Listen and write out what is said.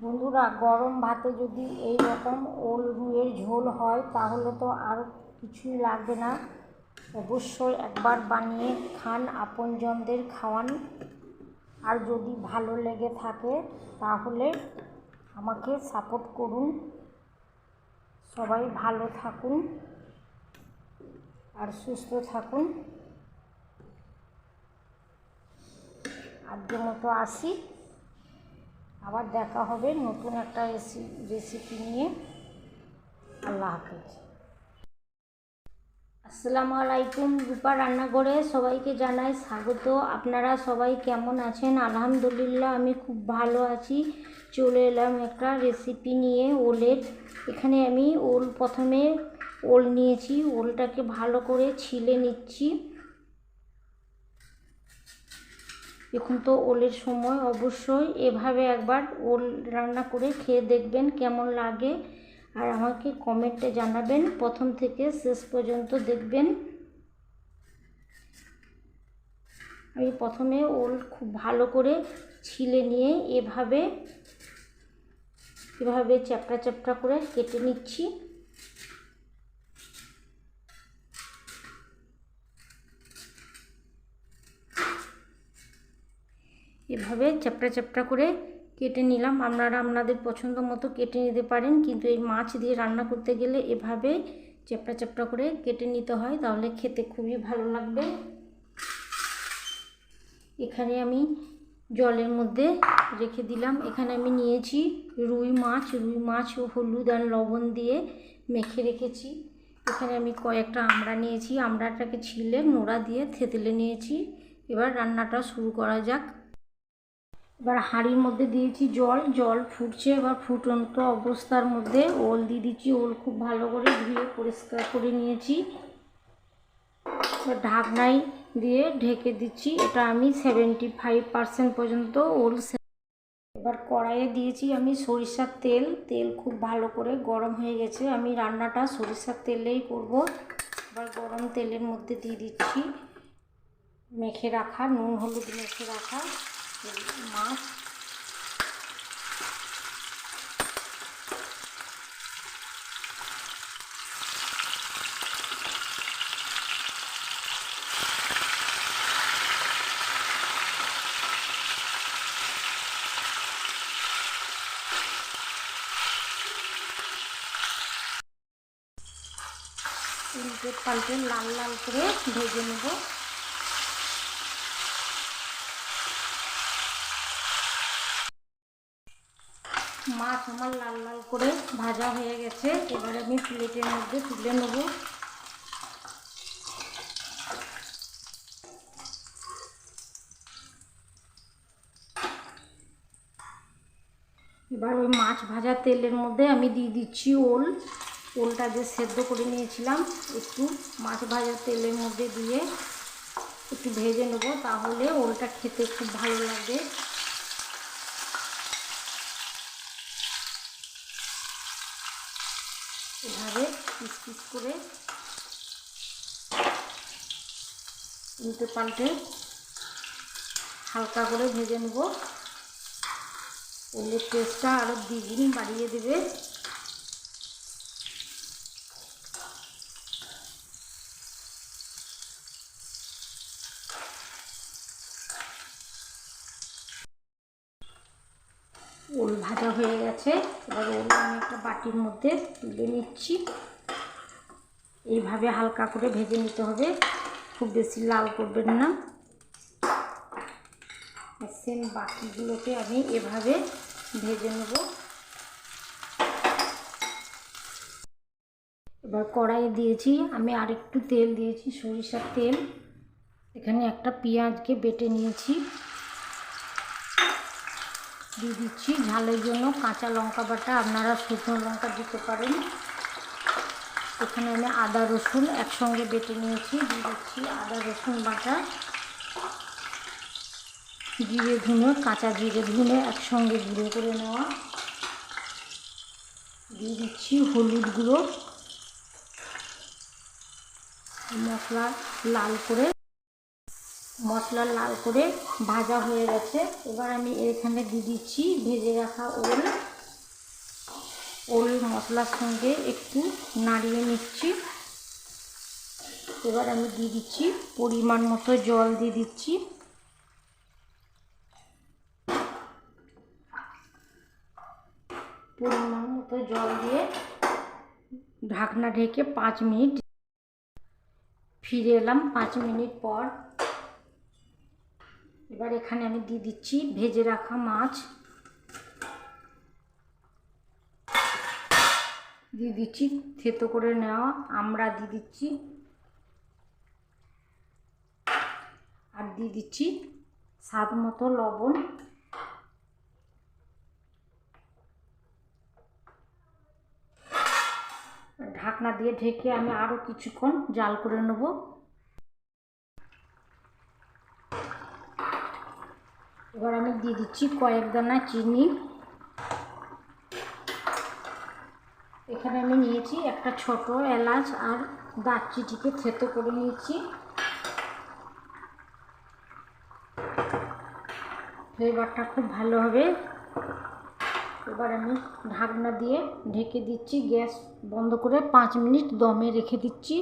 বন্ধুরা, গরম ভাতে যদি এই রকম ওল রুইয়ের ঝোল হয়, তাহলে তো আর কিছুই লাগবে না। অবশ্যই একবার বানিয়ে খান আপনজনদের খাওয়ান। আর যদি ভালো লেগে থাকে, তাহলে আমাকে সাপোর্ট করুন। সবাই ভালো থাকুন আর সুস্থ থাকুন। আজকের মতো আসি। আবার দেখা হবে নতুন একটা রেসিপি নিয়ে। আল্লাহ হাফেজ। আসসালামু আলাইকুম, রূপা রান্নাঘরে সবাইকে জানাই স্বাগত। আপনারা সবাই কেমন আছেন? আলহামদুলিল্লাহ, আমি খুব ভালো আছি। চলে এলাম একটা রেসিপি নিয়ে ওলের। এখানে আমি ওল প্রথমে ওল নিয়েছি। ওলটাকে ভালো করে ছিলে নিচ্ছি। এখন তো ওলের সময় অবশ্যই। এভাবে একবার ওল রান্না করে খেয়ে দেখবেন কেমন লাগে আর আমাকে কমেন্টে জানাবেন। প্রথম থেকে শেষ পর্যন্ত দেখবেন। আমি প্রথমে ওল খুব ভালো করে ছিলে নিয়ে এভাবে এভাবে চ্যাপটা চ্যাপটা করে কেটে নিচ্ছি। এভাবে চ্যাপটা চ্যাপটা করে কেটে নিলাম। আপনারা আপনাদের পছন্দ মতো কেটে নিতে পারেন, কিন্তু এই মাছ দিয়ে রান্না করতে গেলে এভাবে চ্যাপটা চ্যাপটা করে কেটে নিতে হয়, তাহলে খেতে খুবই ভালো লাগবে। এখানে আমি জলের মধ্যে রেখে দিলাম। এখানে আমি নিয়েছি রুই মাছ। রুই মাছ ও হলুদ আর লবণ দিয়ে মেখে রেখেছি। এখানে আমি কয়েকটা আমড়া নিয়েছি। আমড়াটাকে ছিলে নোড়া দিয়ে থেতলে নিয়েছি। এবার রান্নাটা শুরু করা যাক। এবার হাঁড়ির মধ্যে দিয়েছি জল জল ফুটছে, এবার ফুটন্ত অবস্থার মধ্যে ওল দিয়ে দিচ্ছি, ওল খুব ভালো করে ধুয়ে পরিষ্কার করে নিয়েছি। ঢাকনাই দিয়ে ঢেকে দিচ্ছি, এটা আমি সেভেন্টি ফাইভ পার্সেন্ট পর্যন্ত ওল এবার কড়াইয়ে দিয়েছি আমি সরিষার তেল তেল খুব ভালো করে গরম হয়ে গেছে, আমি রান্নাটা সরিষার তেলেই করব। এবার গরম তেলের মধ্যে দিয়ে দিচ্ছি মেখে রাখা, নুন হলুদ মেখে রাখা। মাছ উল্টে পাল্টে লাল লাল করে ভেজে নেব মাছ আমার লাল লাল করে ভাজা হয়ে গেছে। এবার আমি প্লেটের মধ্যে তুলে নেব। এবার ওই মাছ ভাজা তেলের মধ্যে আমি দিয়ে দিচ্ছি ওল। ওলটা যে সেদ্ধ করে নিয়েছিলাম, একটু মাছ ভাজা তেলের মধ্যে দিয়ে একটু ভেজে নেব, তাহলে ওলটা খেতে খুব ভালো লাগে এভাবে পিস পিস করে উল্টে পাল্টে হালকা করে ভেজে নেব। ওলের টেস্টটা আরও দ্বিগুণ বাড়িয়ে দেবে ওল ভাজা হয়ে গেছে। এবার ওগুলো আমি একটা বাটির মধ্যে তুলে নিচ্ছি। এইভাবে হালকা করে ভেজে নিতে হবে। খুব বেশি লাল করবেন না। সেম বাকিগুলোকে আমি এভাবে ভেজে নেব। এবার কড়াই দিয়েছি। আমি আরেকটু তেল দিয়েছি, সরিষার তেল। এখানে একটা পেঁয়াজকে বেটে নিয়েছি। দিয়ে দিচ্ছি ঝালের জন্য কাঁচা লঙ্কা বাটা। আপনারা শুকনো লঙ্কা দিতে পারেন। এখানে আমি আদা রসুন একসঙ্গে বেটে নিয়েছি। দিয়ে দিচ্ছি আদা রসুন বাটা। জিরে ধুনো, কাঁচা জিরে ধুনে একসঙ্গে গুঁড়ো করে নেওয়া। দিয়ে দিচ্ছি হলুদ গুঁড়ো। মশলা লাল করে মশলা লাল করে ভাজা হয়ে গেছে। এবার আমি এখানে দিয়ে দিচ্ছি ভেজে রাখা ওল। ওল মশলার সঙ্গে একটু নাড়িয়ে নিচ্ছি। এবার আমি দিয়ে দিচ্ছি পরিমাণ মতো জল দিয়ে দিচ্ছি। পরিমাণ মতো জল দিয়ে ঢাকনা ঢেকে পাঁচ মিনিট ফিরে এলাম। পাঁচ মিনিট পর এবার এখানে আমি দিয়ে দিচ্ছি ভেজে রাখা মাছ। দিয়ে দিচ্ছি থেতো করে নেওয়া আমরা দিয়ে দিচ্ছি। আর দিয়ে দিচ্ছি স্বাদ মতো লবণ। ঢাকনা দিয়ে ঢেকে আমি আরও কিছুক্ষণ জাল করে নেব। এবার আমি দিয়ে দিচ্ছি কয়েক দানা চিনি। এখানে আমি নিয়েছি একটা ছোট এলাচ আর দারচিটিকে থেতো করে নিয়েছি। ফ্লেভারটা খুব ভালো হবে। এবার আমি ঢাকনা দিয়ে ঢেকে দিচ্ছি, গ্যাস বন্ধ করে পাঁচ মিনিট দমে রেখে দিচ্ছি।